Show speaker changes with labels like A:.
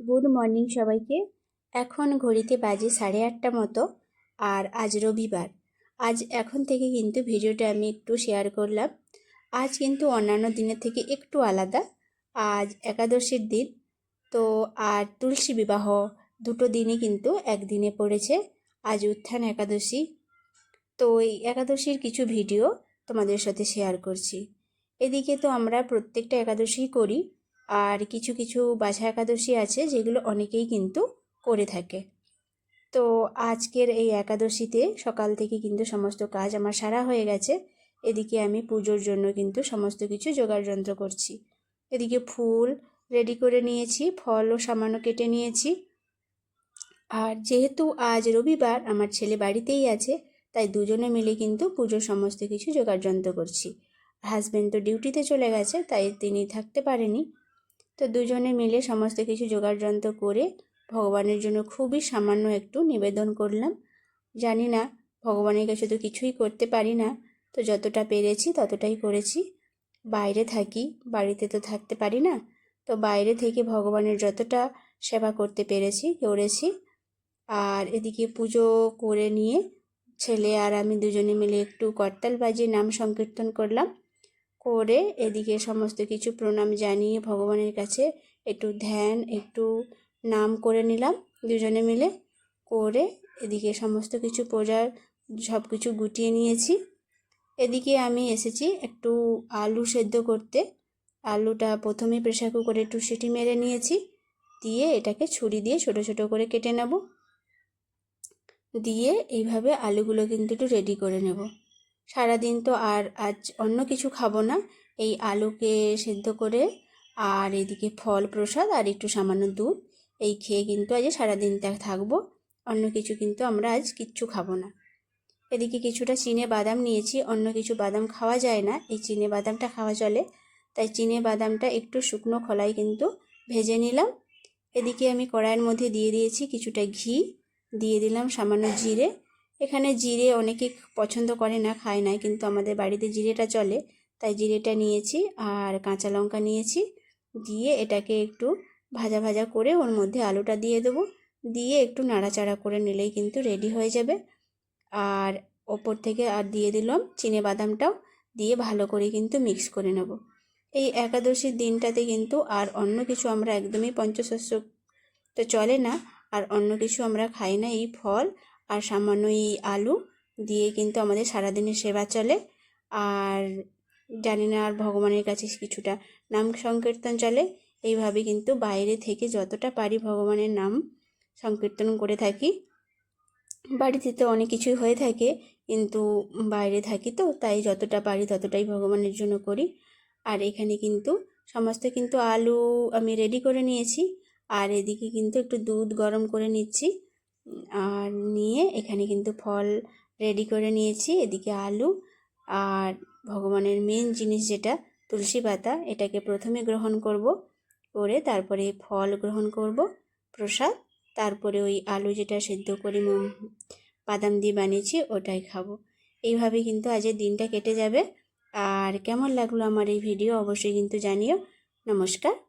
A: Good morning সবাইকে। এখন ঘড়িতে বাজে সাড়ে আটটা মতো, আর আজ রবিবার। আজ এখন থেকে কিন্তু ভিডিওটা আমি একটু শেয়ার করলাম। আজ কিন্তু অন্যান্য দিনের থেকে একটু আলাদা। আজ একাদশীর দিন, তো আর তুলসী বিবাহ দুটো দিনই কিন্তু একদিনে পড়েছে। আজ উত্থান একাদশী, তো এই একাদশীর কিছু ভিডিও তোমাদের সাথে শেয়ার করছি। এদিকে তো আমরা প্রত্যেকটা একাদশী করি আর কিছু কিছু বাছা একাদশী আছে যেগুলো অনেকেই কিন্তু করে থাকে। তো আজকের এই একাদশীতে সকাল থেকে কিন্তু সমস্ত কাজ আমার সারা হয়ে গেছে। এদিকে আমি পুজোর জন্য কিন্তু সমস্ত কিছু জোগাড় যন্ত্র করছি। এদিকে ফুল রেডি করে নিয়েছি ফলও সামান্য কেটে নিয়েছি। আর যেহেতু আজ রবিবার, আমার ছেলে বাড়িতেই আছে, তাই দুজনে মিলে কিন্তু পুজোর সমস্ত কিছু জোগাড় যন্ত্র করছি। হাজব্যান্ড তো ডিউটিতে চলে গেছে, তাই তিনি থাকতে পারেনি। তো দুজনে মিলে সমস্ত কিছু জোগাড় যন্ত্র করে ভগবানের জন্য খুবই সামান্য একটু নিবেদন করলাম। জানি না, ভগবানের কাছে তো কিছুই করতে পারি না। তো যতটা পেরেছি ততটাই করেছি। বাইরে থাকি, বাড়িতে তো থাকতে পারি না। তো বাইরে থেকে ভগবানের যতটা সেবা করতে পেরেছি, করেছি। আর এদিকে পুজো করে নিয়ে ছেলে আর আমি দুজনে মিলে একটু করতাল বাজিয়ে নাম সংকীর্তন করলাম। করে এদিকে সমস্ত কিছু প্রণাম জানিয়ে ভগবানের কাছে একটু ধ্যান, একটু নাম করে নিলাম। দুজনে মিলে করে এদিকে সমস্ত কিছু পূজার সব কিছু গুটিয়ে নিয়েছি। এদিকে আমি এসেছি একটু আলু সেদ্ধ করতে। আলুটা প্রথমে প্রেশার কুকারে একটু সিটি মেরে নিয়েছি। দিয়ে এটাকে ছুরি দিয়ে ছোট ছোট করে কেটে নেব। দিয়ে এইভাবে আলুগুলো কিন্তু একটু রেডি করে নেব। সারাদিন তো আর আজ অন্য কিছু খাব না। এই আলুকে সেদ্ধ করে আর এদিকে ফল প্রসাদ আর একটু সামান্য দুধ, এই খেয়ে কিন্তু আজ সারাদিনটা থাকব। অন্য কিছু কিন্তু আমরা আজ কিচ্ছু খাব না। এদিকে কিছুটা চিনে বাদাম নিয়েছি, অন্য কিছু বাদাম খাওয়া যায় না। এই চিনে বাদামটা খাওয়া চলে, তাই চিনে বাদামটা একটু শুকনো খোলায় কিন্তু ভেজে নিলাম। এদিকে আমি কড়াইয়ের মধ্যে দিয়ে দিয়েছি কিছুটা ঘি, দিয়ে দিলাম সামান্য জিরে এখানে জিরে অনেকে পছন্দ করে না, খায় না, কিন্তু আমাদের বাড়িতে জিরেটা চলে। তাই জিরেটা নিয়েছি আর কাঁচা লঙ্কা নিয়েছি। দিয়ে এটাকে একটু ভাজা ভাজা করে ওর মধ্যে আলুটা দিয়ে দেবো। দিয়ে একটু নাড়াচাড়া করে নিলেই কিন্তু রেডি হয়ে যাবে। আর ওপর থেকে আর দিয়ে দিলাম চিনে বাদামটাও। দিয়ে ভালো করে কিন্তু মিক্স করে নেব। এই একাদশীর দিনটাতে কিন্তু আর অন্য কিছু আমরা একদমই পঞ্চশস্য তো চলে না, আর অন্য কিছু আমরা খাই না। এই ফল আর সামান্য এই আলু দিয়ে কিন্তু আমাদের সারাদিনের সেবা চলে। আর জানি না আর ভগবানের কাছে কিছুটা নাম সংকীর্তন চলে। এইভাবে কিন্তু বাইরে থেকে যতটা পারি ভগবানের নাম সংকীর্তন করে থাকি। বাড়িতে তো অনেক কিছুই হয়ে থাকে, কিন্তু বাইরে থাকি তো, তাই যতটা পারি ততটাই ভগবানের জন্য করি। আর এখানে কিন্তু সমস্ত কিন্তু আলু আমি রেডি করে নিয়েছি। আর এদিকে কিন্তু একটু দুধ গরম করে নিচ্ছি। আর নিয়ে এখানে কিন্তু ফল রেডি করে নিয়েছি, এদিকে আলু আর ভগবানের মেন জিনিস যেটা, তুলসী পাতা, এটাকে প্রথমে গ্রহণ করব, করে তারপরে ফল গ্রহণ করব, প্রসাদ, তারপরে ওই আলু যেটা সেদ্ধ করে বাদাম দিয়ে বানিয়েছি, ওটাই খাব। এইভাবে কিন্তু আজের দিনটা কেটে যাবে। আর কেমন লাগল আমার এই ভিডিও অবশ্যই কিন্তু জানিও। নমস্কার।